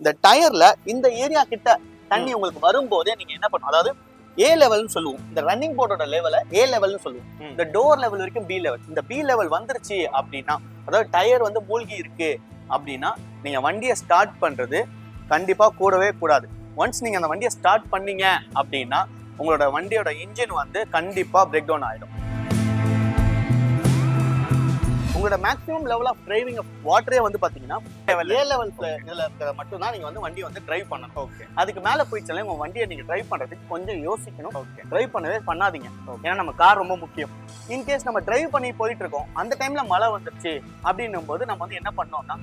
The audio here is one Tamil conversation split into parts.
இந்த டயர்ல இந்த ஏரியா கிட்ட தண்ணி உங்களுக்கு வரும்போதே நீங்க என்ன பண்ணணும்? அதாவது ஏ லெவல்னு சொல்லுவோம். இந்த ரன்னிங் போர்டோட லெவலை ஏ லெவல்னு சொல்லுவோம். இந்த டோர் லெவல் வரைக்கும் பி லெவல் இந்த பி லெவல் வந்துருச்சு அப்படின்னா அதாவது டயர் வந்து மூழ்கி இருக்கு அப்படின்னா நீங்க வண்டியை ஸ்டார்ட் பண்றது கண்டிப்பா கூடவே கூடாது. ஒன்ஸ் நீங்க அந்த வண்டியை ஸ்டார்ட் பண்ணீங்க அப்படின்னா உங்களோட வண்டியோட இன்ஜின் வந்து கண்டிப்பா பிரேக் டவுன் ஆயிடும். உங்களோட மேக்ஸிமம் லெவல் ஆஃப் டிரைவிங் வாட்டரே வந்து பாத்தீங்கன்னா ஏ லெவல் இதுல இருக்கிற மட்டும் தான் நீங்க வந்து வண்டி வந்து டிரைவ் பண்ணணும். ஓகே அதுக்கு மேல போயிடுச்சாலே உங்க வண்டியை நீங்க டிரைவ் பண்றதுக்கு கொஞ்சம் யோசிக்கணும். ஓகே டிரைவ் பண்ணவே பண்ணாதீங்க. ஏன்னா நம்ம கார் ரொம்ப முக்கியம். இன்கேஸ் நம்ம டிரைவ் பண்ணி போயிட்டு இருக்கோம் அந்த டைம்ல மழை வந்துருச்சு அப்படின்னும் போது நம்ம வந்து என்ன பண்ணோம்னா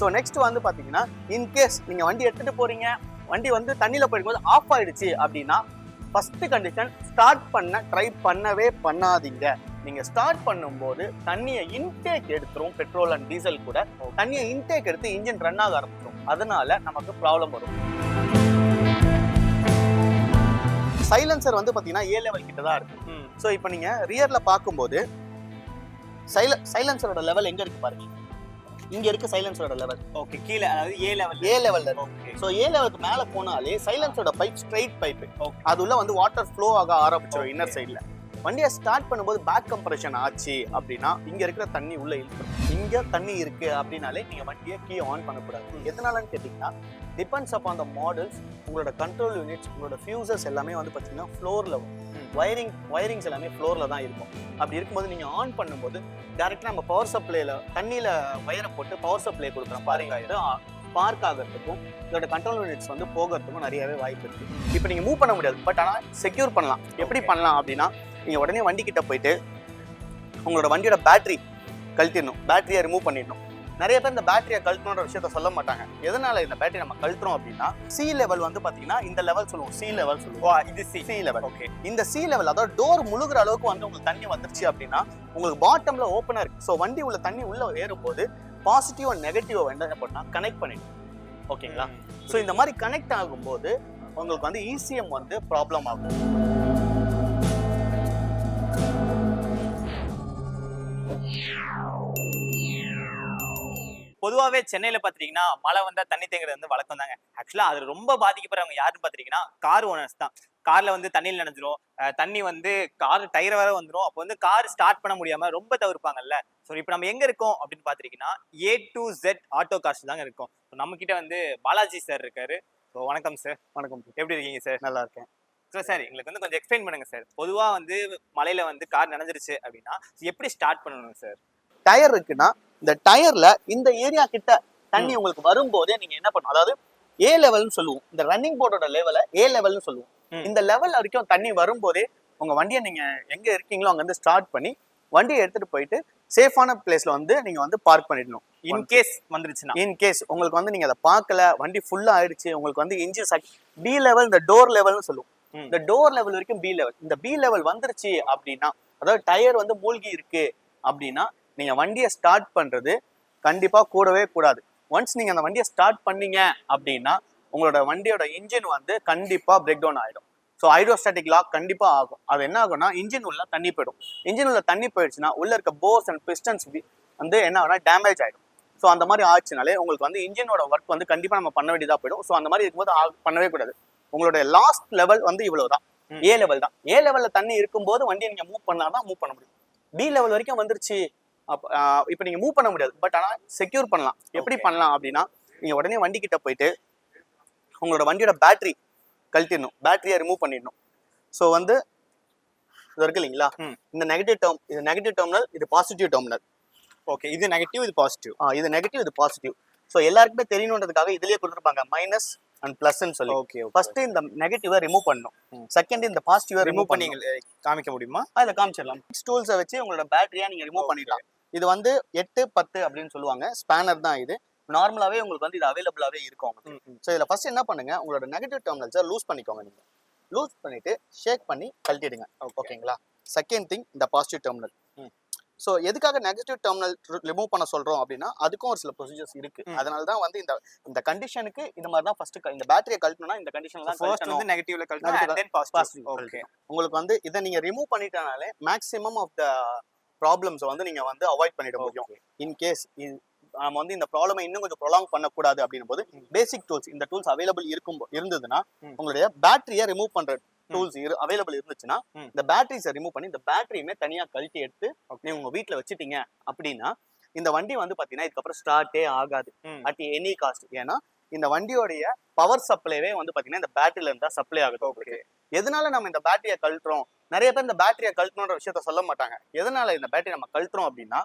ஸோ நெக்ஸ்ட் வந்து பாத்தீங்கன்னா இன்கேஸ் நீங்க வண்டி எடுத்துட்டு போறீங்க வண்டி வந்து தண்ணியில போயிடும்போது ஆஃப் ஆயிடுச்சு அப்படின்னா ஃபர்ஸ்ட் கண்டிஷன் ஸ்டார்ட் பண்ண ட்ரை பண்ணவே பண்ணாதீங்க. நீங்க ஸ்டார்ட் பண்ணும்போது தண்ணியை இன்டேக் எடுத்துரும் பெட்ரோல் அண்ட் டீசல் கூட. தண்ணியை இன்டேக் எடுத்து இன்ஜின் ரன் ஆக ஆரம்பிச்சிடும் அதனால நமக்கு ப்ராப்ளம் வரும். சைலன்சர் வந்து பாத்தீங்கன்னா ஏ லெவல் கிட்ட தான் இருக்கு. ஸோ இப்போ நீங்க ரியர்ல பார்க்கும்போது சைல சைலன்சரோட லெவல் எங்க இருக்கு பாருங்க. இங்க இருக்கு சைலன்சரோட லெவல் ஓகே கீழே அதாவது ஏ லெவல் ஏ லெவல்ல இருக்கு ஸோ ஏ லெவலுக்கு மேல போனாலே சைலன்ஸோட பைப் ஸ்ட்ரைட் பைப். அது உள்ள வந்து வாட்டர் ஃப்ளோ ஆக ஆரம்பிச்சிடும். இன்னர் சைடுல வண்டியை ஸ்டார்ட் பண்ணும்போது பேக் கம்ப்ரெஷன் ஆச்சு அப்படின்னா இங்க இருக்கிற தண்ணி உள்ள இழுக்கும் இங்க தண்ணி இருக்கு அப்படின்னாலே நீங்க வண்டியை கீ ஆன் பண்ணக்கூடாது. எதனாலன்னு கேட்டீங்கன்னா டிபெண்ட்ஸ் அப்பான் த மாடல்ஸ் உங்களோட கண்ட்ரோல் யூனிட்ஸ் உங்களோட ஃபியூசர்ஸ் எல்லாமே வந்து பாத்தீங்கன்னா ஃப்ளோர்ல வயரிங் வயரிங்ஸ் எல்லாமே ஃப்ளோர்ல தான் இருக்கும். அப்படி இருக்கும்போது நீங்க ஆன் பண்ணும்போது டேரக்டா நம்ம பவர் சப்ளைல தண்ணியில வயரை போட்டு பவர் சப்ளை கொடுக்குறோம் பாருங்க. இது ஸ்பார்க் ஆகிறதுக்கும் இதோட கண்ட்ரோல் யூனிட்ஸ் வந்து போகிறதுக்கும் நிறையவே வாய்ப்பு இருக்கு. இப்போ நீங்க மூவ் பண்ண முடியாது பட் ஆனால் செக்யூர் பண்ணலாம். எப்படி. பண்ணலாம் அப்படின்னா நீங்க உடனே வண்டி கிட்ட போயிட்டு உங்களோட வண்டியோட பேட்டரி கழட்டிடணும். பேட்டரியை ரிமூவ் பண்ணிடணும். நிறைய பேர் இந்த பேட்டரியை கழட்டணுன்ற விஷயத்த சொல்ல மாட்டாங்க. எதனால இந்த பேட்டரி நம்ம கழட்டுறோம் அப்படின்னா சி லெவல் வந்து பாத்தீங்கன்னா இந்த லெவல் சொல்லுவோம். சி லெவல் சொல்லுவோம். இது சி சி லெவல் ஓகே இந்த சி லெவல் அதாவது டோர் முழுகிற அளவுக்கு வந்து உங்களுக்கு தண்ணி வந்துருச்சு அப்படின்னா உங்களுக்கு பாட்டம்ல ஓப்பனா இருக்கு. ஸோ வண்டி உள்ள தண்ணி உள்ள ஏறும்போது பாசிட்டிவ் அண்ட் நெகட்டிவ் என்ன பண்ணா கனெக்ட் பண்ணிடும். ஓகேங்களா ஸோ இந்த மாதிரி கனெக்ட் ஆகும்போது உங்களுக்கு வந்து இசிஎம் வந்து ப்ராப்ளம் ஆகும். பொதுவாகவே சென்னையில் பார்த்துட்டீங்கன்னா மழை வந்தால் தண்ணி தேங்குறது வந்து வழக்கம் தாங்க. ஆக்சுவலாக அது ரொம்ப பாதிக்கப்படுறவங்க யாருன்னு பார்த்துட்டீங்கன்னா கார் ஓனர்ஸ் தான். காரில் வந்து தண்ணியில் நனைஞ்சிரும். தண்ணி வந்து கார் டயர் வர வந்துடும் அப்போ வந்து கார் ஸ்டார்ட் பண்ண முடியாமல் ரொம்ப தவிர்ப்பாங்கல்ல. ஸோ இப்போ நம்ம எங்கே இருக்கோம் அப்படின்னு பார்த்துட்டீங்கன்னா A to Z auto cars தாங்க இருக்கோம். ஸோ நம்ம கிட்ட வந்து பாலாஜி சார் இருக்காரு. ஸோ வணக்கம் சார் வணக்கம் எப்படி இருக்கீங்க சார் நல்லா இருக்கேன். ஸோ சார் எங்களுக்கு வந்து கொஞ்சம் எக்ஸ்பிளைன் பண்ணுங்க சார் பொதுவாக வந்து மலையில வந்து கார் நனைஞ்சிருச்சு அப்படின்னா எப்படி ஸ்டார்ட் பண்ணணும் சார் டயர் இருக்குன்னா இந்த டயர்ல இந்த ஏரியா கிட்ட தண்ணி உங்களுக்கு வரும்போதே நீங்க என்ன பண்ணணும்? அதாவது ஏ லெவல்னு சொல்லுவோம். இந்த ரன்னிங் போர்டோட லெவலை ஏ லெவல்னு சொல்லுவோம். இந்த லெவல் வரைக்கும் தண்ணி வரும்போதே உங்க வண்டியை நீங்க எங்க இருக்கீங்களோ அங்க இருந்து ஸ்டார்ட் பண்ணி வண்டியை எடுத்துட்டு போயிட்டு சேஃபான பிளேஸ்ல வந்து நீங்க வந்து பார்க் பண்ணிடணும். இன்கேஸ் வந்துருச்சுன்னா. இன் கேஸ் உங்களுக்கு வந்து நீங்க அதை பார்க்கல வண்டி ஃபுல்லா ஆயிடுச்சு உங்களுக்கு வந்து இன்ஜின் பி லெவல் இந்த டோர் லெவல்னு சொல்லுவோம். இந்த டோர் லெவல் வரைக்கும் பி லெவல் இந்த பி லெவல் வந்துருச்சு அப்படின்னா அதாவது டயர் வந்து மூழ்கி இருக்கு அப்படின்னா நீங்க வண்டியை ஸ்டார்ட் பண்றது கண்டிப்பா கூடவே கூடாது. ஒன்ஸ் நீங்க அந்த வண்டியை ஸ்டார்ட் பண்ணீங்க அப்படின்னா உங்களோட வண்டியோட இன்ஜின் வந்து கண்டிப்பா பிரேக் டவுன் ஆயிடும். ஸோ ஹைட்ரோஸ்டாட்டிக் லாக் கண்டிப்பா ஆகும். அது என்ன ஆகும்னா இன்ஜின் உள்ள தண்ணி போயிடும். இன்ஜின் உள்ள தண்ணி போயிடுச்சுன்னா உள்ள இருக்க போர்ஸ் அண்ட் பிஸ்டன்ஸ் வந்து என்ன ஆகும்னா டேமேஜ் ஆயிடும். ஸோ அந்த மாதிரி ஆச்சுனாலே உங்களுக்கு வந்து இன்ஜினோட ஒர்க் வந்து கண்டிப்பா நம்ம பண்ண வேண்டியதா போயிடும். ஸோ அந்த மாதிரி இருக்கும்போது பண்ணவே கூடாது. உங்களுடைய லாஸ்ட் லெவல் வந்து இவ்வளவுதான். ம். ஏ லெவல் தான். ஏ லெவல்ல தண்ணி இருக்கும்போது வண்டியை நீங்க மூவ் பண்ணாதான் மூவ் பண்ண முடியும். பி லெவல் வரைக்கும் வந்துருச்சு. இப்ப நீங்க மூவ் பண்ண முடியாது. பட் ஆனா செக்யூர் பண்ணலாம். எப்படி. பண்ணலாம் அப்படின்னா நீங்க உடனே வண்டி கிட்ட போயிட்டு உங்களோட வண்டியோட பேட்டரி கழட்டிடணும். பேட்டரியை ரிமூவ் பண்ணிடணும். ஸோ வந்து இது இருக்கு இல்லைங்களா. இந்த நெகட்டிவ் டேர்ம் இது நெகட்டிவ் டெர்மினல் இது பாசிட்டிவ் டெர்மினல் ஓகே இது நெகட்டிவ் இது பாசிட்டிவ் ஆ இது நெகட்டிவ் இது பாசிட்டிவ் ஸோ எல்லாருக்குமே தெரியணுன்றதுக்காக இதுலயே கொடுத்துருப்பாங்க. மைனஸ் அண்ட் பிளஸ்ன்னு சொல்லி. ஓகே ஃபர்ஸ்ட் இந்த நெகட்டிவை ரிமூவ் பண்ணணும். ம். செகண்ட் இந்த பாசிட்டிவை ரிமூவ் பண்ணி காமிக்க முடியுமா? அதில் காமிச்சிடலாம். டூல்ஸை வச்சு உங்களோட பேட்டரியா நீங்க ரிமூவ். பண்ணிடலாம். இது வந்து எட்டு பத்து அப்படின்னு சொல்லுவாங்க. ஸ்பேனர் தான் இது. நார்மலாவே உங்களுக்கு வந்து இது அவைலபிளாவே இருக்கும் உங்களுக்கு. ஸோ இதில் ஃபர்ஸ்ட் என்ன பண்ணுங்க? உங்களோட நெகட்டிவ் டெர்மினல்ஸை லூஸ் பண்ணிக்கோங்க நீங்க. லூஸ் பண்ணிட்டு ஷேக் பண்ணி கழட்டிடுங்க. ஓகேங்களா? செகண்ட் திங் இந்த பாசிட்டிவ் டெர்மினல். ஸோ எதுக்காக நெகட்டிவ் டெர்மினல் ரிமூவ் பண்ண சொல்றோம் அப்படின்னா அதுக்கும் ஒரு சில ப்ரொசீஜர்ஸ் இருக்கு. அதனால தான் வந்து இந்த இந்த கண்டிஷனுக்கு இந்த மாதிரி தான் ஃபர்ஸ்ட் இந்த பேட்டரியை கழட்டணும்னா இந்த கண்டிஷன்ல தான் ஃபர்ஸ்ட் வந்து நெகட்டிவ்ல கழட்டணும். உங்களுக்கு வந்து இதை நீங்க ரிமூவ் பண்ணிட்டனாலே மேக்ஸிமம் ஆஃப் த ப்ராப்ளம்ஸ் வந்து நீங்க வந்து அவாய்ட் பண்ணிட முடியும் இன் கேஸ் நம்ம வந்து இந்த ப்ராப்ளமை இன்னும் கொஞ்சம் ப்ரொலாங் பண்ணக்கூடாது அப்படின்னும் போது பேசிக் டூல்ஸ் இந்த டூல்ஸ் அவைலபிள் இருக்கும் இருந்ததுன்னா. உங்களுடைய பேட்டரியை ரிமூவ் பண்ற டூல்ஸ் அவைலபிள் இருந்துச்சுன்னா. இந்த பேட்டரிஸை ரிமூவ் பண்ணி இந்த பேட்டரியுமே தனியா கழட்டி எடுத்து. நீங்க உங்க வீட்ல வச்சுட்டீங்க அப்படின்னா இந்த வண்டி வந்து பாத்தீங்கன்னா இதுக்கப்புறம் ஸ்டார்ட்டே ஆகாது. அட் எனி காஸ்ட் ஏன்னா இந்த வண்டியோடைய பவர் சப்ளைவே வந்து பாத்தீங்கன்னா இந்த பேட்டரியில இருந்தா சப்ளை ஆகுது உங்களுக்கு. எதனால நம்ம இந்த பேட்டரியை கழட்டுறோம்? நிறைய பேர் இந்த பேட்டரியை கழட்டணுன்ற விஷயத்த சொல்ல மாட்டாங்க. எதனால இந்த பேட்டரி நம்ம கழட்டுறோம் அப்படின்னா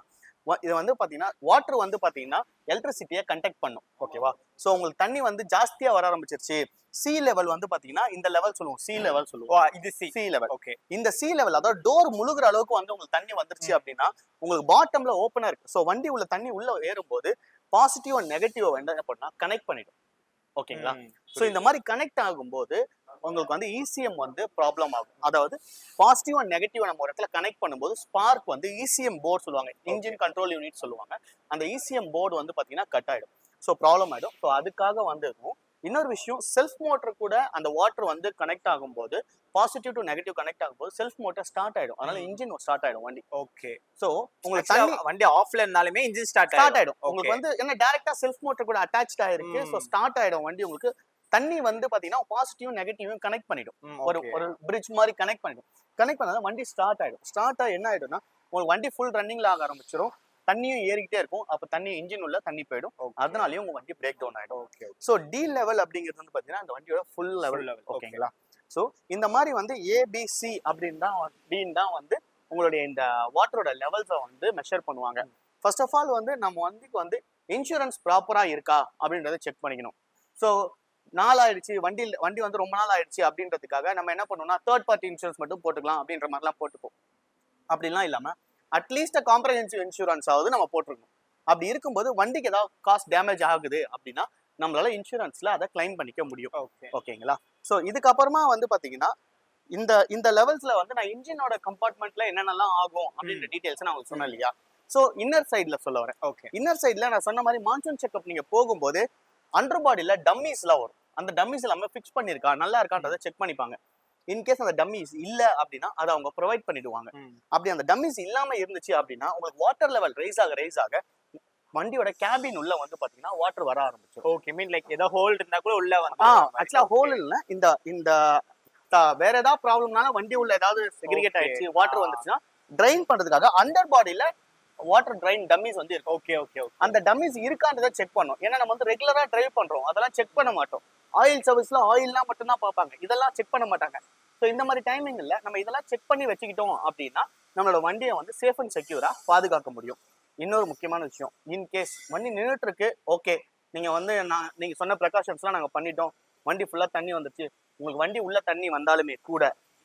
இது வந்து பாத்தீங்கன்னா வாட்டர் வந்து பாத்தீங்கன்னா எலக்ட்ரிசிட்டியை கண்டக்ட் பண்ணும். ஓகேவா சோ உங்களுக்கு தண்ணி வந்து ஜாஸ்தியா வர ஆரம்பிச்சிருச்சு. சி லெவல் வந்து பாத்தீங்கன்னா இந்த லெவல் சொல்லுவோம். சி லெவல் சொல்லுவோம். இது சி சி லெவல் ஓகே இந்த சி லெவல் அதாவது டோர் முழுகுற அளவுக்கு வந்து உங்களுக்கு தண்ணி வந்துருச்சு அப்படின்னா உங்களுக்கு பாட்டம்ல ஓப்பனா இருக்கு. ஸோ வண்டி உள்ள தண்ணி உள்ள ஏறும்போது பாசிட்டிவ் அண்ட் நெகட்டிவ் என்ன பண்ணா கனெக்ட் பண்ணிடும். ஓகேங்களா ஸோ இந்த மாதிரி கனெக்ட் ஆகும்போது உங்களுக்கு வந்து இசிஎம் வந்து ப்ராப்ளம் ஆகும். அதாவது பாசிட்டிவ் அண்ட் நெகட்டிவ் நம்ம ஒரு இடத்துல கனெக்ட் பண்ணும்போது ஸ்பார்க் வந்து இசிஎம் போர்டு சொல்லுவாங்க. இன்ஜின் கண்ட்ரோல் யூனிட் சொல்லுவாங்க. அந்த இசிஎம் போர்டு வந்து பார்த்தீங்கன்னா கட் ஆயிடும். ஸோ ப்ராப்ளம் ஆயிடும். ஸோ அதுக்காக வந்து இருக்கும் இன்னொரு விஷயம் செல்ஃப் மோட்டர் கூட அந்த வாட்டர் வந்து கனெக்ட் ஆகும்போது பாசிட்டிவ் டு நெகட்டிவ் கனெக்ட் ஆகும்போது செல்ஃப் மோட்டர் ஸ்டார்ட் ஆயிடும். அதனால. இன்ஜின் ஸ்டார்ட் ஆயிடும் வண்டி. ஓகே ஸோ உங்களுக்கு தண்ணி வண்டி ஆஃப்ல இருந்தாலுமே இன்ஜின் ஸ்டார்ட் ஸ்டார்ட் ஆயிடும். உங்களுக்கு வந்து என்ன டைரக்டா செல்ஃப் மோட்டர் கூட அட்டாச் ஆயிருக்கு. ஸோ. ஸ்டார்ட் ஆயிடும் வண்டி உங்களுக்கு. தண்ணி வந்து பாத்தீங்கன்னா பாசிட்டிவ் நெகட்டிவும் கனெக்ட் பண்ணிடும். ஒரு ஒரு ஒரு பிரிட்ஜ் மாதிரி கனெக்ட் பண்ணிடும். கனெக்ட் பண்ணாதான் வண்டி ஸ்டார்ட் ஆயிடும். ஸ்டார்ட் ஆகி என்ன ஆயிடும்னா உங்களுக்கு வண்டி ஃபுல் ரன்னிங்ல ஆக ஆரம்பிச்சிடும் தண்ணியும் ஏறிக்கிட்டே இருக்கும். அப்ப தண்ணி இன்ஜின் உள்ள தண்ணி போயிடும். அதனாலயும் உங்க வண்டி பிரேக் டவுன் ஆயிடும். ஸோ டி லெவல் அப்படிங்கிறது வந்து பாத்தீங்கன்னா அந்த வண்டியோட ஃபுல் லெவல் okay. ஓகேங்களா ஸோ இந்த மாதிரி வந்து ஏபிசி அப்படின்னு தான் டின்னு தான் வந்து உங்களுடைய இந்த வாட்டரோட லெவல்ஸை வந்து மெஷர் பண்ணுவாங்க. ஃபர்ஸ்ட் ஆஃப் ஆல் வந்து நம்ம வண்டிக்கு வந்து இன்சூரன்ஸ் ப்ராப்பரா இருக்கா அப்படின்றத செக் பண்ணிக்கணும். ஸோ நாள் ஆயிடுச்சு வண்டி வண்டி வந்து ரொம்ப நாள் ஆயிடுச்சு அப்படின்றதுக்காக நம்ம என்ன பண்ணுவோம்னா தேர்ட் பார்ட்டி இன்சூரன்ஸ் மட்டும் போட்டுக்கலாம் அப்படின்ற மாதிரிலாம் போட்டுப்போம். அப்படிலாம் இல்லாம அட்லீஸ்ட் காம்ப்ரஹென்சிவ் இன்சூரன்ஸ் ஆகுது நம்ம போட்டிருக்கணும். அப்படி இருக்கும்போது வண்டிக்கு ஏதாவது காஸ்ட் டேமேஜ் ஆகுது அப்படின்னா நம்மளால இன்சூரன்ஸ்ல அதை கிளைம் பண்ணிக்க முடியும். ஓகே ஓகேங்களா? ஸோ இதுக்கப்புறமா வந்து பாத்தீங்கன்னா இந்த இந்த லெவல்ஸ்ல வந்து நான் இன்ஜினோட கம்பார்ட்மெண்ட்ல என்னென்னலாம் ஆகும் அப்படின்ற டீடைல்ஸ் நான் உங்களுக்கு சொன்னேன் இல்லையா? ஸோ இன்னர் சைட்ல சொல்ல வரேன். ஓகே இன்னர் சைட்ல நான் சொன்ன மாதிரி மான்சூன் செக்அப் நீங்க போகும்போது அண்டர் பாடியில டம்மிஸ்லாம் வரும். அந்த டம்மிஸ் எல்லாமே ஃபிக்ஸ் பண்ணிருக்கா நல்லா இருக்கான்றதை செக் பண்ணிப்பாங்க. இன்கேஸ் அந்த டம்மிஸ் இல்ல அப்படின்னா அதை அவங்க ப்ரொவைட் பண்ணிடுவாங்க. அப்படி அந்த டம்மிஸ் இல்லாம இருந்துச்சு அப்படின்னா உங்களுக்கு வாட்டர் லெவல் ரைஸ் ஆக ரைஸ் ஆக வண்டியோட கேபின் உள்ள வந்து பாத்தீங்கன்னா வாட்டர் வர ஆரம்பிச்சிடும் ஓகே மீன் லைக் ஏதோ ஹோல் இருந்தா கூட உள்ள வந்து ஆக்சுவலா ஹோல் இல்ல. இந்த இந்த வேற ஏதாவது ப்ராப்ளம்னால வண்டி உள்ள ஏதாவது செக்ரிகேட். ஆயிடுச்சு வாட்டர். வந்துச்சுன்னா ட்ரைன் பண்றதுக்காக அண்டர் பாடியில வாட்டர் ட்ரைன் டம்மிஸ் வந்து இருக்கும். ஓகே ஓகே அந்த டம்மிஸ் இருக்கான்றதை செக் பண்ணோம். ஏன்னா நம்ம வந்து ரெகுலரா டிரைவ் பண்றோம். அதெல்லாம் செக் பண்ண மாட்டோம். ஆயில் சர்வீஸ்ல ஆயில்லாம் மட்டும்தான் பார்ப்பாங்க. இதெல்லாம் செக் பண்ண மாட்டாங்க. ஸோ இந்த மாதிரி டைமிங்ல நம்ம இதெல்லாம் செக் பண்ணி வச்சுக்கிட்டோம் அப்படின்னா நம்மளோட வண்டியை வந்து சேஃப் அண்ட் செக்யூரா பாதுகாக்க முடியும். இன்னொரு முக்கியமான விஷயம். இன்கேஸ் வண்டி நின்றுட்டு இருக்கு ஓகே நீங்க வந்து நான் நீங்க சொன்ன ப்ரிகாஷன்ஸ்லாம் நாங்க பண்ணிட்டோம். வண்டி ஃபுல்லா தண்ணி வந்துருச்சு. உங்களுக்கு வண்டி உள்ள தண்ணி வந்தாலுமே கூட.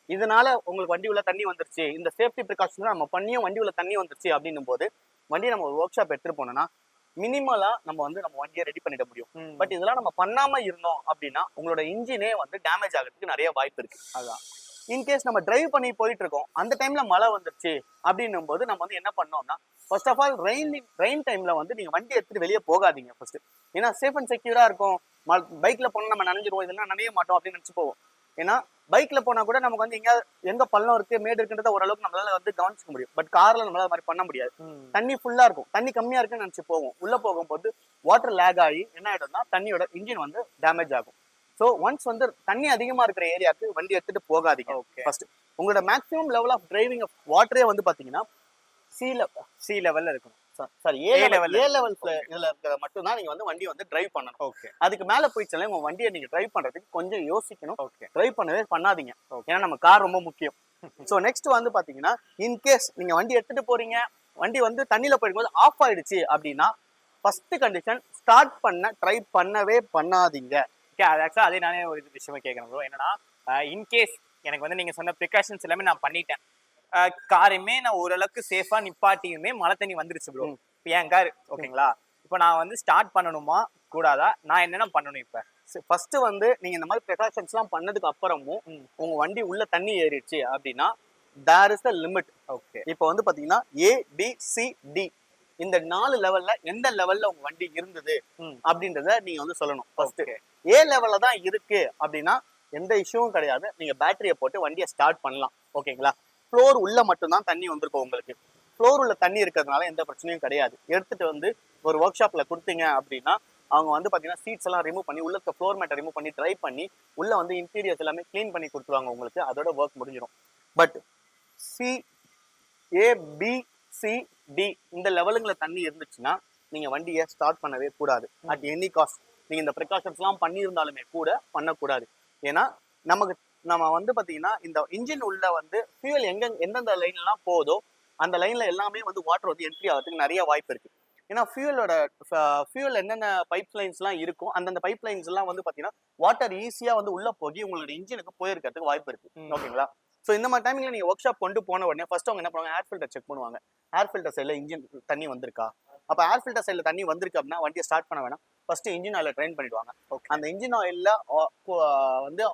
இதனால உங்களுக்கு வண்டி உள்ள தண்ணி வந்துருச்சு. இந்த சேஃப்டி ப்ரிகாஷன்ஸ் நம்ம பண்ணியும் வண்டி உள்ள தண்ணி வந்துருச்சு அப்படின்னும் போது வண்டியை நம்ம ஒரு ஒர்க் ஷாப் எடுத்துட்டு போனோம்னா மினிமலா நம்ம வந்து நம்ம வண்டியை ரெடி பண்ணிட முடியும். பட் இதெல்லாம் நம்ம பண்ணாம இருந்தோம் அப்படின்னா உங்களோட இன்ஜினே வந்து டேமேஜ் ஆகிறதுக்கு நிறைய வாய்ப்பு இருக்கு. அதான். இன்கேஸ் நம்ம டிரைவ் பண்ணி போயிட்டு இருக்கோம் அந்த டைம்ல மழை வந்துருச்சு அப்படின்னும் போது நம்ம வந்து என்ன பண்ணோம்னா first of all rain rain டைம்ல வந்து நீங்க வண்டி எடுத்துட்டு வெளியே போகாதீங்க ஃபர்ஸ்ட் ஏன்னா சேஃப் அண்ட் செக்யூரா இருக்கும். பைக்ல போனா நம்ம நனைஞ்சிருவோம் இதெல்லாம் நனைய மாட்டோம் அப்படின்னு நினைச்சு போவோம். ஏன்னா பைக்ல போனா கூட நமக்கு வந்து எங்க எங்க பள்ளம் இருக்கு மேடு இருக்குன்றத ஓரளவுக்கு நம்மளால வந்து கவனிச்சுக்க முடியும். பட் கார்ல நம்மளால அது மாதிரி பண்ண முடியாது. தண்ணி ஃபுல்லா இருக்கும். தண்ணி கம்மியா இருக்குன்னு நினைச்சு போவோம். உள்ள போகும்போது வாட்டர் லேக் ஆகி என்ன ஆயிடும்னா தண்ணியோட இன்ஜின் வந்து டேமேஜ் ஆகும். ஸோ ஒன்ஸ் வந்து தண்ணி அதிகமா இருக்கிற ஏரியாவுக்கு வண்டி எடுத்துட்டு போகாதீங்க. ஓகே ஃபர்ஸ்ட் உங்களோட maximum level of driving of வாட்டரே வந்து பாத்தீங்கன்னா சி சி லெவல்ல இருக்கணும். Sorry A level A level இதுல இருக்கிறத மட்டும் தான் நீங்க வந்து வண்டி வந்து டிரைவ் பண்ணணும். ஓகே அதுக்கு மேல போயிடுச்சுல உங்க வண்டியை நீங்க டிரைவ் பண்றதுக்கு கொஞ்சம் யோசிக்கணும். ஓகே டிரைவ் பண்ணவே பண்ணாதீங்க. ஏன்னா நம்ம கார் ரொம்ப முக்கியம். ஸோ நெக்ஸ்ட் வந்து பாத்தீங்கன்னா இன்கேஸ் நீங்க வண்டி எடுத்துட்டு போறீங்க வண்டி வந்து தண்ணியில போயிடும்போது ஆஃப் ஆயிடுச்சு அப்படின்னா ஃபர்ஸ்ட் கண்டிஷன் ஸ்டார்ட் பண்ண ட்ரை பண்ணவே பண்ணாதீங்க. ஓகே அது ஆக்சுவலாக அதே நானே ஒரு விஷயமா கேட்கணும் ப்ரோ என்னன்னா இன்கேஸ் எனக்கு வந்து நீங்க சொன்ன ப்ரிகாஷன்ஸ் எல்லாமே நான் பண்ணிட்டேன். காரையுமே நான் ஓரளவுக்கு சேஃபா நிப்பாட்டியுமே மழை தண்ணி வந்துருச்சு ப்ரோ இப்போ என் கார் ஓகேங்களா? இப்போ நான் வந்து ஸ்டார்ட் பண்ணணுமா? கூடாதா? நான் என்னென்ன பண்ணணும் இப்போ? ஃபர்ஸ்ட் வந்து நீங்க இந்த மாதிரி ப்ரிகாஷன்ஸ்லாம் பண்ணதுக்கு அப்புறமும். உங்க வண்டி உள்ள தண்ணி ஏறிடுச்சு அப்படின்னா there is the limit okay. இப்போ வந்து பாத்தீங்கன்னா ஏ பி சி டி இந்த நாலு லெவல்ல எந்த லெவல்ல உங்க வண்டி இருந்தது. அப்படின்றத நீங்க வந்து சொல்லணும். ஃபர்ஸ்ட் ஏ லெவல்ல தான் இருக்கு அப்படின்னா எந்த இஷ்யூவும் கிடையாது. நீங்க பேட்டரியை போட்டு வண்டியை ஸ்டார்ட் பண்ணலாம். ஓகேங்களா? ஃப்ளோர் உள்ள மட்டும்தான் தண்ணி வந்திருக்கும் உங்களுக்கு. ஃப்ளோர் உள்ள தண்ணி இருக்கிறதுனால எந்த பிரச்சனையும் கிடையாது. எடுத்துட்டு வந்து ஒரு ஒர்க் ஷாப்ல கொடுத்தீங்க அப்படின்னா அவங்க வந்து பாத்தீங்கன்னா சீட்ஸ் எல்லாம் ரிமூவ் பண்ணி உள்ள ஃப்ளோர் மேட்டை ரிமூவ் பண்ணி ட்ரை பண்ணி உள்ள வந்து இன்டீரியர்ஸ் எல்லாமே க்ளீன் பண்ணி கொடுத்துருவாங்க உங்களுக்கு. அதோட ஒர்க் முடிஞ்சிடும். But C A B C D இந்த லெவலுங்கள தண்ணி இருந்துச்சுன்னா நீங்க வண்டியை ஸ்டார்ட் பண்ணவே கூடாது. அட் எனி காஸ்ட் நீங்க இந்த ப்ரிகாஷன்ஸ்லாம் பண்ணியிருந்தாலுமே கூட பண்ணக்கூடாது. ஏன்னா நமக்கு நம்ம வந்து பாத்தீங்கன்னா இந்த இன்ஜின் உள்ள வந்து ஃபியூல் எங்க எந்தெந்த லைன்லாம் போதோ அந்த லைன்ல எல்லாமே வந்து வாட்டர் வந்து என்ட்ரி ஆகிறதுக்கு நிறைய வாய்ப்பு இருக்கு. ஏன்னா ஃபியூலோட ஃபியூல் என்னென்ன பைப் லைன்ஸ்லாம் இருக்கும் அந்தந்த பைப் லைன்ஸ் எல்லாம் வந்து பாத்தீங்கன்னா வாட்டர் ஈஸியா வந்து உள்ள போய் உங்களோட இன்ஜினுக்கு போயிருக்கிறதுக்கு வாய்ப்பு இருக்கு. ஓகேங்களா? ஸோ இந்த மாதிரி டைமிங்ல நீங்க ஒர்க் ஷாப் கொண்டு போன உடனே ஃபர்ஸ்ட் அவங்க என்ன பண்ணுவாங்க? ஏர் ஃபில்டர் செக் பண்ணுவாங்க. ஏர் ஃபில்டர் சைடில் இன்ஜின் தண்ணி வந்திருக்கா? அப்போ ஏர் ஃபில்டர் சைடில் தண்ணி வந்திருக்கு அப்படின்னா வண்டியை ஸ்டார்ட் பண்ண வேணாம். ஃபர்ஸ்ட் இன்ஜின் ஆயில ட்ரைன் பண்ணிடுவாங்க. அந்த இன்ஜின் ஆயில்ல வந்து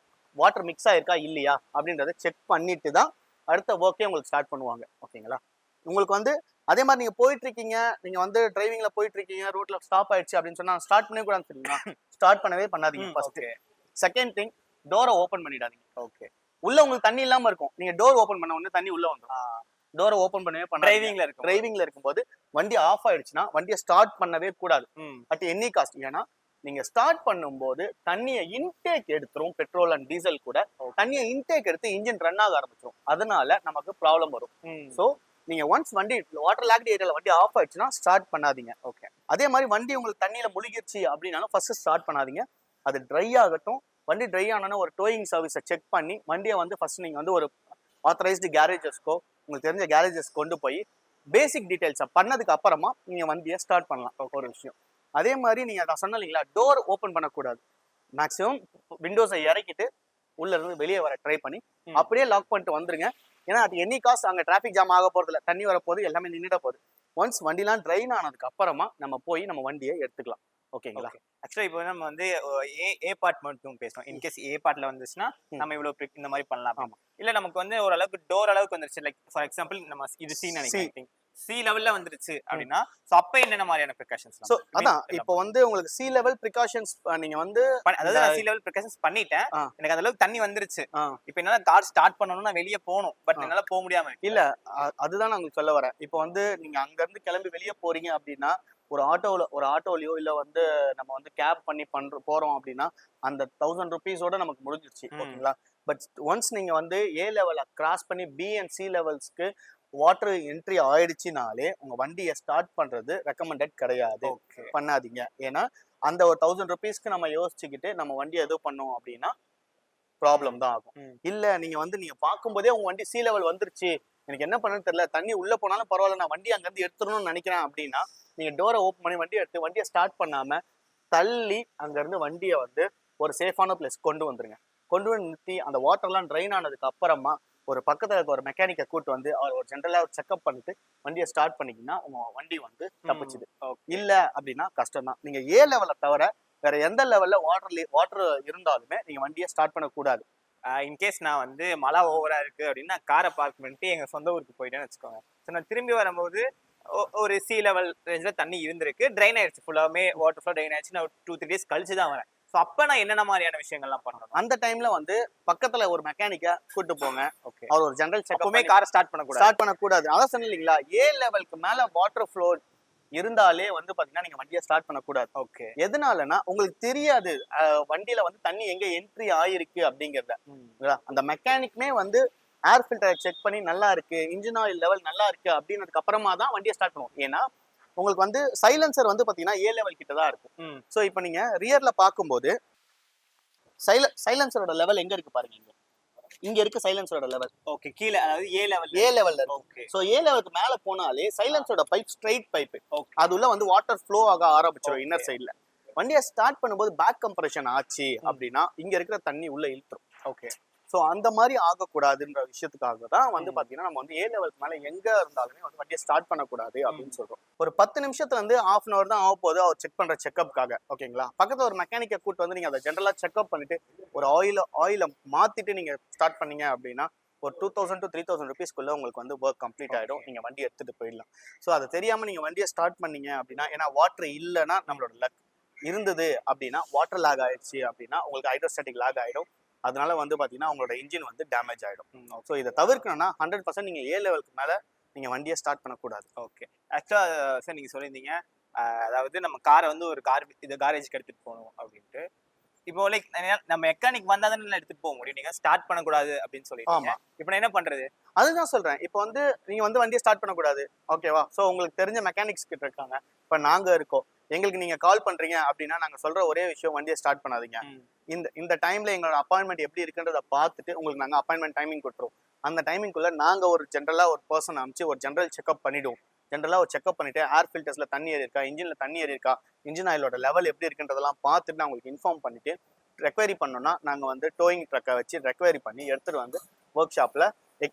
வாட்டர் மிக்ஸ் ஆயிருக்கா இல்லையா? அப்படின்றத செக் பண்ணிட்டு தான் அடுத்த ஒர்க்கே உங்களுக்கு ஸ்டார்ட் பண்ணுவாங்க. ஓகேங்களா? உங்களுக்கு வந்து அதே மாதிரி நீங்க போயிட்டு இருக்கீங்க நீங்க வந்து டிரைவிங்ல போயிட்டு இருக்கீங்க ரோட்ல ஸ்டாப் ஆயிடுச்சு அப்படின்னு சொன்னா ஸ்டார்ட் பண்ணவே கூடாதுன்னு தெரியுமா ஸ்டார்ட் பண்ணவே பண்ணாதீங்க ஃபர்ஸ்ட் செகண்ட் திங் டோரை ஓபன் பண்ணிடாதீங்க. ஓகே உள்ள உங்களுக்கு தண்ணி இல்லாம இருக்கும். நீங்க டோர் ஓபன் பண்ண உடனே தண்ணி உள்ள வந்துடும் டோரை ஓபன் பண்ணவே பண்ண டிரைவிங்ல இருக்கும் டிரைவிங்ல இருக்கும்போது வண்டி ஆஃப் ஆயிடுச்சுன்னா வண்டியை ஸ்டார்ட் பண்ணவே கூடாது. அட் எனி காஸ்ட் ஏன்னா நீங்க ஸ்டார்ட் பண்ணும்போது தண்ணியை இன்டேக் எடுத்துரும் பெட்ரோல் அண்ட் டீசல் கூட. தண்ணியை இன்டேக் எடுத்து இன்ஜின் ரன் ஆக ஆரம்பிச்சிரும். அதனால நமக்கு ப்ராப்ளம் வரும். ஸோ நீங்க ஒன்ஸ் வண்டி வாட்டர் லாக்ட் ஏரியால வண்டி ஆஃப் ஆயிடுச்சுன்னா ஸ்டார்ட் பண்ணாதீங்க. ஓகே அதே மாதிரி வண்டி உங்களுக்கு தண்ணியில முழுகிருச்சு அப்படின்னாலும் ஃபர்ஸ்ட் ஸ்டார்ட் பண்ணாதீங்க. அது ட்ரை ஆகட்டும். வண்டி ட்ரை ஆனோன்னு ஒரு டோயிங் சர்வீஸை செக் பண்ணி வண்டியை வந்து ஃபர்ஸ்ட் நீங்க வந்து ஒரு ஆத்தரைஸ்டு கேரேஜஸ்க்கோ உங்களுக்கு தெரிஞ்ச கேரேஜஸ் கொண்டு போய் பேசிக் டீடைல்ஸை பண்ணதுக்கு அப்புறமா நீங்க வண்டியை ஸ்டார்ட் பண்ணலாம். ஒரு விஷயம். அதே மாதிரி நீங்க நான் சொன்னேன் இல்லைங்களா டோர் ஓப்பன் பண்ணக்கூடாது மேக்ஸிமம் விண்டோஸை இறக்கிட்டு உள்ள இருந்து வெளியே வர ட்ரை பண்ணி. அப்படியே லாக் பண்ணிட்டு வந்துருங்க. ஏன்னா அது எனி காஸ்ட் அங்க டிராஃபிக் ஜாம் ஆக போறது இல்ல தண்ணி வர போது எல்லாமே நின்றுட போகுது. ஒன்ஸ் வண்டிலாம் ட்ரைன் ஆனதுக்கு அப்புறமா நம்ம போய் நம்ம வண்டியை எடுத்துக்கலாம். ஓகேங்களா? ஆக்சுவலா இப்போ நம்ம வந்து ஏ ஏ பார்ட் மட்டும் பேசணும் இன்கேஸ் ஏ பார்ட்ல வந்துச்சுன்னா. நம்ம இவ்வளவு pic- இந்த மாதிரி பண்ணலாம். இல்ல நமக்கு வந்து ஓரளவுக்கு டோர் அளவுக்கு வந்துருச்சு. லைக் ஃபார் எக்ஸாம்பிள் நம்ம இது சி நினைக்கிறேன் சி லெவல்ல வந்துருச்சு அப்படின்னா சோ அப்ப என்னென்ன மாதிரியான ப்ரிகாஷன்ஸ் சோ அதான் இப்போ வந்து உங்களுக்கு சி லெவல் ப்ரிகாஷன்ஸ் நீங்க வந்து அதாவது நான் சி லெவல் ப்ரிகாஷன்ஸ் பண்ணிட்டேன். எனக்கு அந்த அளவுக்கு தண்ணி வந்துருச்சு. இப்போ என்னால கார் ஸ்டார்ட் பண்ணணும்னா வெளியே போகணும் பட். என்னால போக முடியாம இல்ல அதுதான் நான் உங்களுக்கு சொல்ல வரேன் இப்போ வந்து நீங்க அங்க இருந்து கிளம்பி வெளியே போறீங்க அப்படின்னா ஒரு ஆட்டோல ஒரு ஆட்டோலயோ இல்ல வந்து நம்ம வந்து கேப் பண்ணி பண்ற போறோம் அப்படின்னா அந்த தௌசண்ட் ருபீஸோட நமக்கு முடிஞ்சிருச்சு. ஓகேங்களா பட் ஒன்ஸ் நீங்க வந்து ஏ லெவலை கிராஸ் பண்ணி பி அண்ட் சி லெவல்ஸ்க்கு வாட்டர் என்ட்ரி ஆயிடுச்சுனாலே உங்க வண்டியை ஸ்டார்ட் பண்றது ரெக்கமெண்டட் கிடையாது. பண்ணாதீங்க. ஏன்னா அந்த ஒரு தௌசண்ட் ருபீஸ்க்கு நம்ம யோசிச்சுக்கிட்டு நம்ம வண்டி எது பண்ணோம் அப்படின்னா ப்ராப்ளம் தான் ஆகும். இல்ல நீங்க வந்து நீங்க பார்க்கும்போதே உங்க வண்டி சி லெவல் வந்துருச்சு. எனக்கு என்ன பண்ணணும்னு தெரியல. தண்ணி உள்ள போனாலும் பரவாயில்ல. நான் வண்டி அங்க இருந்து எடுத்துடணும்னு நினைக்கிறேன் அப்படின்னா நீங்க டோரை ஓப்பன் பண்ணி வண்டி எடுத்து வண்டியை ஸ்டார்ட் பண்ணாம தள்ளி அங்க இருந்து வண்டியை வந்து ஒரு சேஃபான பிளேஸ் கொண்டு வந்துருங்க. கொண்டு வந்து நிறுத்தி அந்த வாட்டர்லாம் ட்ரைன் ஆனதுக்கு அப்புறமா ஒரு பக்கத்துல இருக்க ஒரு மெக்கானிக்கை கூட்டு வந்து அவர் ஒரு ஜென்ரலா ஒரு செக்அப் பண்ணிட்டு வண்டியை ஸ்டார்ட் பண்ணிக்கிங்கன்னா உங்க வண்டி வந்து தப்பிச்சுது. இல்ல அப்படின்னா கஷ்டம் தான் நீங்க ஏ லெவலை தவிர வேற எந்த லெவல்ல வாட்டர் வாட்டர் இருந்தாலுமே நீங்க வண்டியை ஸ்டார்ட் பண்ணக்கூடாது. இன்கேஸ் நான் வந்து மழை ஓவரா இருக்கு அப்படின்னா காரை பார்க் பண்ணிட்டு எங்க சொந்த ஊருக்கு போயிட்டேன்னு வச்சுக்கோங்க. ஸோ நான் திரும்பி வரும்போது ஒரு சி லெவல் ரேஞ்சில் தண்ணி இருந்திருக்கு. ட்ரைன் ஆயிடுச்சு. ஃபுல்லாமே வாட்டர் ஃப்ளோ ட்ரைன் ஆயிடுச்சு. நான் டூ த்ரீ டேஸ் கழிச்சு தான் வரேன். ஸோ அப்போ நான் என்னென்ன மாதிரியான விஷயங்கள்லாம் பண்ணணும்? அந்த டைம்ல வந்து பக்கத்துல ஒரு மெக்கானிக்கை கூட்டு போங்க. ஓகே அவர் ஒரு ஜெனரல் எப்பவுமே செக்அப் காரை ஸ்டார்ட் பண்ணக்கூடாது. ஸ்டார்ட் பண்ணக்கூடாது. அதான் இல்லைங்களா? ஏ லெவலுக்கு மேல வாட்டர் ஃப்ளோ இருந்தாலே வந்து பாத்தீங்கன்னா நீங்க வண்டியை ஸ்டார்ட் பண்ணக்கூடாது. ஓகே எதனாலனா உங்களுக்கு தெரியாது வண்டியில வந்து தண்ணி எங்க என்ட்ரி ஆயிருக்கு அப்படிங்கறத? அந்த மெக்கானிக்மே வந்து ஏர் ஃபில்டரை செக் பண்ணி நல்லா இருக்கு இன்ஜின் ஆயில் லெவல் நல்லா இருக்கு அப்படின்னதுக்கு அப்புறமா தான் வண்டியை ஸ்டார்ட் பண்ணுவோம். ஏன்னா உங்களுக்கு வந்து சைலன்சர் வந்து பாத்தீங்கன்னா ஏ லெவல் கிட்ட தான் இருக்கும். ம். ஸோ இப்போ நீங்க ரியர்ல பார்க்கும்போது சைல சைலன்சரோட லெவல் எங்க இருக்கு பாருங்க இங்க. இங்க இருக்கு சைலன்சரோட லெவல் ஓகே கீழே அதாவது ஏ லெவல் ஏ லெவல்ல இருக்கு. ஓகே ஸோ ஏ லெவலுக்கு மேல போனாலே சைலன்ஸோட பைப் ஸ்ட்ரைட் பைப். அது உள்ள வந்து வாட்டர் ஃப்ளோ ஆக ஆரம்பிச்சிடும். இன்னர் சைடுல வண்டியை ஸ்டார்ட் பண்ணும்போது பேக் கம்ப்ரெஷன் ஆச்சு அப்படின்னா இங்க இருக்கிற தண்ணி உள்ள இழுத்துரும். ஓகே ஸோ அந்த மாதிரி ஆகக்கூடாதுன்ற விஷயத்துக்காக தான் வந்து ம். பாத்தீங்கன்னா நம்ம வந்து ஏ லெவலுக்கு மேல எங்க இருந்தாலுமே வந்து வண்டியை ஸ்டார்ட் பண்ணக்கூடாது அப்படின்னு சொல்றோம். ஒரு பத்து நிமிஷத்துல இருந்து ஆஃப் அன் அவர் தான் ஆக போகுது. அவர் செக் பண்ற செக்அப்காக ஓகேங்களா பக்கத்துல ஒரு மெக்கானிக்கை கூட்டு வந்து நீங்க அதை ஜென்ரலா செக்அப் பண்ணிட்டு ஒரு ஆயில ஆயில மாத்திட்டு நீங்க ஸ்டார்ட் பண்ணீங்க அப்படின்னா ஒரு two thousand to three thousand ருபீஸ்க்குள்ள உங்களுக்கு வந்து ஒர்க் கம்ப்ளீட் ஆயிடும். Okay. நீங்க வண்டி எடுத்துட்டு போயிடலாம். ஸோ அதை தெரியாம நீங்க வண்டியை ஸ்டார்ட் பண்ணீங்க அப்படின்னா ஏன்னா வாட்டர் இல்லைன்னா நம்மளோட லக் இருந்தது அப்படின்னா வாட்டர் லாக் ஆயிடுச்சு அப்படின்னா உங்களுக்கு ஹைட்ரோஸ்டாட்டிக் லாக் ஆயிடும். அதனால வந்து பாத்தீங்கன்னா உங்களோட இன்ஜின் வந்து டேமேஜ் ஆயிடும். ஸோ இதை தவிர்க்கணும்னா ஹண்ட்ரட் பர்சன்ட் நீங்க ஏ லெவலுக்கு மேல நீங்க வண்டியை ஸ்டார்ட் பண்ணக்கூடாது. ஓகே ஆக்சுவலா சார் நீங்க சொல்லியிருந்தீங்க அதாவது நம்ம காரை வந்து ஒரு கார் இது காரேஜ்க்கு எடுத்துட்டு போகணும் அப்படின்ட்டு. இப்போ லைக் நம்ம மெக்கானிக் வந்தா தானே எடுத்துட்டு போக முடியும். நீங்க ஸ்டார்ட் பண்ணக்கூடாது அப்படின்னு சொல்லிட்டீங்க ஆமா. இப்போ நான் என்ன பண்றது? அதுதான் சொல்றேன். இப்போ வந்து நீங்க வந்து வண்டியை ஸ்டார்ட் பண்ணக்கூடாது. ஓகேவா ஸோ உங்களுக்கு தெரிஞ்ச மெக்கானிக்ஸ் கிட்ட இருக்காங்க. இப்போ நாங்க இருக்கோம். எங்களுக்கு நீங்க கால் பண்றீங்க அப்படின்னா நாங்க சொல்ற ஒரே விஷயம் வண்டியை ஸ்டார்ட் பண்ணாதீங்க. இந்த இந்த டைம்ல எங்களோட அப்பாயின்மெண்ட் எப்படி இருக்குன்றத பார்த்துட்டு உங்களுக்கு நாங்க அப்பாயின்மெண்ட் டைமிங் கொடுத்துருவோம். அந்த டைமிங்குள்ள நாங்க ஒரு ஜென்ரலா ஒரு பர்சன் அனுப்பிச்சு ஒரு ஜென்ரல் செக்அப் பண்ணிடுவோம். ஜென்ரலா ஒரு செக்அப் பண்ணிட்டு ஏர் ஃபில்டர்ஸ்ல தண்ணி ஏறி இருக்கா இன்ஜின்ல தண்ணி ஏறி இருக்கா இன்ஜின் ஆயிலோட லெவல் எப்படி இருக்குன்றதெல்லாம் பார்த்துட்டு நான் உங்களுக்கு இன்ஃபார்ம் பண்ணிட்டு ரெக்வயரி பண்ணோம்னா நாங்க வந்து டோயிங் ட்ரக்கை வச்சு ரெக்வயரி பண்ணி எடுத்துட்டு வந்து ஒர்க் ஷாப்ல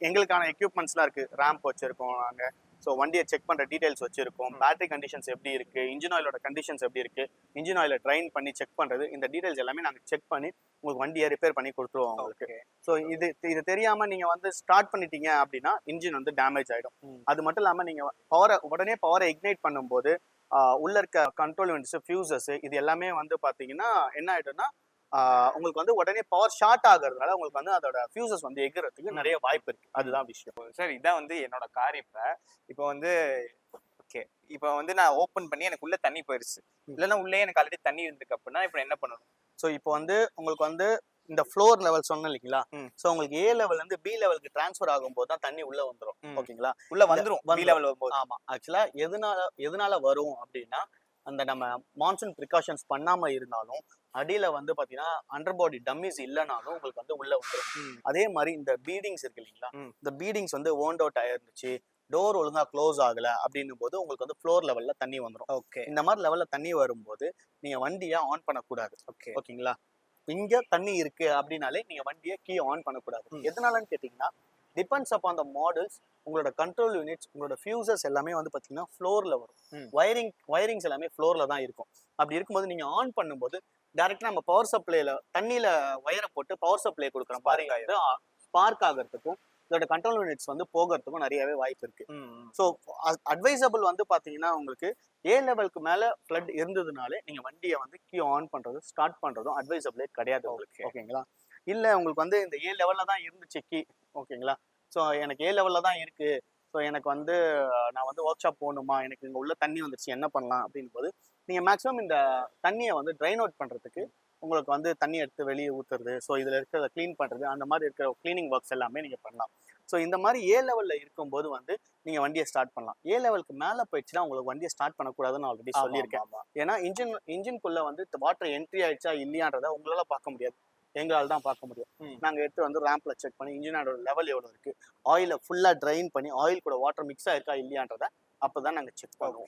எங்களுக்கான எக்யூப்மெண்ட்ஸ்லாம் இருக்கு. ரேம்ப் வச்சிருக்கோம் நாங்க. ஸோ வண்டியை செக் பண்ற டீடைல்ஸ் வச்சிருக்கோம். பேட்டரி கண்டிஷன்ஸ் எப்படி இருக்கு? இன்ஜின் ஆயிலோட கண்டிஷன்ஸ் எப்படி இருக்கு? இன்ஜின் ஆயில ட்ரைன் பண்ணி செக் பண்றது. இந்த டீடைல்ஸ் எல்லாமே நாங்க செக் பண்ணி உங்களுக்கு வண்டியை ரிப்பேர் பண்ணி கொடுத்துருவோம் உங்களுக்கு. ஸோ இது இது தெரியாம நீங்க வந்து ஸ்டார்ட் பண்ணிட்டீங்க அப்படின்னா இன்ஜின் வந்து டேமேஜ் ஆயிடும். ம். அது மட்டும் இல்லாம நீங்க பவரை உடனே பவரை இக்னைட் பண்ணும்போது உள்ள இருக்க கண்ட்ரோல் யூனிட்ஸ் ஃபியூசஸ் இது எல்லாமே வந்து பாத்தீங்கன்னா என்ன ஆயிடும்னா ஆஹ், உங்களுக்கு வந்து உடனே பவர் ஷார்ட் ஆகுறதுனால உங்களுக்கு வந்து அதோட ஃபியூசஸ் வந்து எகிறதுக்கு நிறைய வாய்ப்பு இருக்கு. அதுதான் விஷயம். சார் இதான் வந்து என்னோட கார் இப்ப. இப்போ வந்து ஓகே இப்போ வந்து நான் ஓபன் பண்ணி எனக்கு உள்ள தண்ணி போயிருச்சு. இல்லைன்னா உள்ளே எனக்கு ஆல்ரெடி தண்ணி இருந்திருக்கு அப்படின்னா இப்போ என்ன பண்ணணும்? ஸோ இப்போ வந்து உங்களுக்கு வந்து இந்த ஃப்ளோர் லெவல் சொன்னேன் இல்லைங்களா. ஸோ உங்களுக்கு ஏ லெவல்ல இருந்து பி லெவலுக்கு ட்ரான்ஸ்ஃபர் ஆகும்போது தான் தண்ணி உள்ள வந்துரும். ம். ஓகேங்களா? உள்ள வந்துரும். பி. லெவல் வரும்போது. ஆமா. ஆக்சுவலா எதனால எதனால வரும் அப்படின்னா அந்த நம்ம மான்சூன் ப்ரிகாஷன்ஸ் பண்ணாம இருந்தாலும் அடியில வந்து பாத்தீங்கன்னா அண்டர் பாடி டம்மிஸ் இல்லைனாலும் உங்களுக்கு வந்து உள்ள வந்துடும். அதே மாதிரி இந்த பீடிங்ஸ் இருக்கு இல்லைங்களா. இந்த பீடிங்ஸ் வந்து ஓண்ட் அவுட் ஆயிருந்துச்சு டோர் ஒழுங்கா க்ளோஸ் ஆகல அப்படின்னும் போது உங்களுக்கு வந்து ஃப்ளோர் லெவல்ல தண்ணி வந்துடும் ஓகே. இந்த மாதிரி லெவல்ல தண்ணி வரும்போது நீங்க வண்டியை ஆன் பண்ணக்கூடாது. ஓகே. ஓகேங்களா? இங்க தண்ணி இருக்கு அப்படின்னாலே நீங்க வண்டியை கீ ஆன் பண்ணக்கூடாது. எதனாலன்னு கேட்டீங்கன்னா டிபெண்ட்ஸ் அப்பான் த மாடல்ஸ் உங்களோட கண்ட்ரோல் யூனிட்ஸ் உங்களோட ஃபியூசர்ஸ் எல்லாமே வந்து பாத்தீங்கன்னா ஃப்ளோர்ல வரும். வயரிங் வயரிங்ஸ் எல்லாமே ஃப்ளோர்ல தான் இருக்கும் அப்படி இருக்கும்போது நீங்க ஆன் பண்ணும்போது டைரக்டா நம்ம பவர் சப்ளைல தண்ணியில வயரை போட்டு பவர் சப்ளை கொடுக்குறோம் பாருங்க ஸ்பார்க் ஆகிறதுக்கும் இதோட கண்ட்ரோல் யூனிட்ஸ் வந்து போகிறதுக்கும் நிறையவே வாய்ப்பு இருக்கு. ஸோ அட்வைசபிள் வந்து பாத்தீங்கன்னா உங்களுக்கு ஏ லெவலுக்கு மேல ஃப்ளட் இருந்ததுனாலே நீங்க வண்டியை வந்து கீ ஆன் பண்றதும் ஸ்டார்ட் பண்றதும் அட்வைசபிளே கிடையாது உங்களுக்கு. ஓகேங்களா இல்ல உங்களுக்கு வந்து இந்த ஏ லெவல்ல தான் இருந்துச்சு கீ ஓகேங்களா? ஸோ எனக்கு ஏ லெவல்ல தான் இருக்கு. ஸோ எனக்கு வந்து நான் வந்து ஒர்க் ஷாப் போகணுமா? எனக்கு இங்க உள்ள தண்ணி வந்துருச்சு என்ன பண்ணலாம்? அப்படின் போது நீங்க மேக்ஸிமம் இந்த தண்ணியை வந்து ட்ரைன் அவுட் பண்றதுக்கு உங்களுக்கு வந்து தண்ணி எடுத்து வெளியே ஊத்துறது ஸோ இதுல இருக்கிறத க்ளீன் பண்றது அந்த மாதிரி இருக்கிற க்ளீனிங் ஒர்க்ஸ் எல்லாமே நீங்க பண்ணலாம். ஸோ இந்த மாதிரி ஏ லெவல்ல இருக்கும்போது வந்து நீங்க வண்டியை ஸ்டார்ட் பண்ணலாம். ஏ லெவலுக்கு மேல போயிடுச்சுன்னா உங்களுக்கு வண்டியை ஸ்டார்ட் பண்ணக்கூடாதுன்னு ஆல்ரெடி சொல்லியிருக்கேன். ஏன்னா இன்ஜின் இன்ஜின்குள்ள வந்து வாட்டர் என்ட்ரி ஆயிடுச்சா இல்லையான்றத உங்களால பார்க்க முடியாது. எங்களால தான் பார்க்க முடியும். ம். நாங்க எடுத்து வந்து ரேம்ப்ல செக் பண்ணி இன்ஜினோட லெவல் எவ்வளவு இருக்கு? ஆயில ஃபுல்லா ட்ரைன் பண்ணி ஆயில் கூட வாட்டர் மிக்ஸ் ஆயிருக்கா இல்லையான்றத அப்பதான் நாங்க செக் பண்ணுவோம்.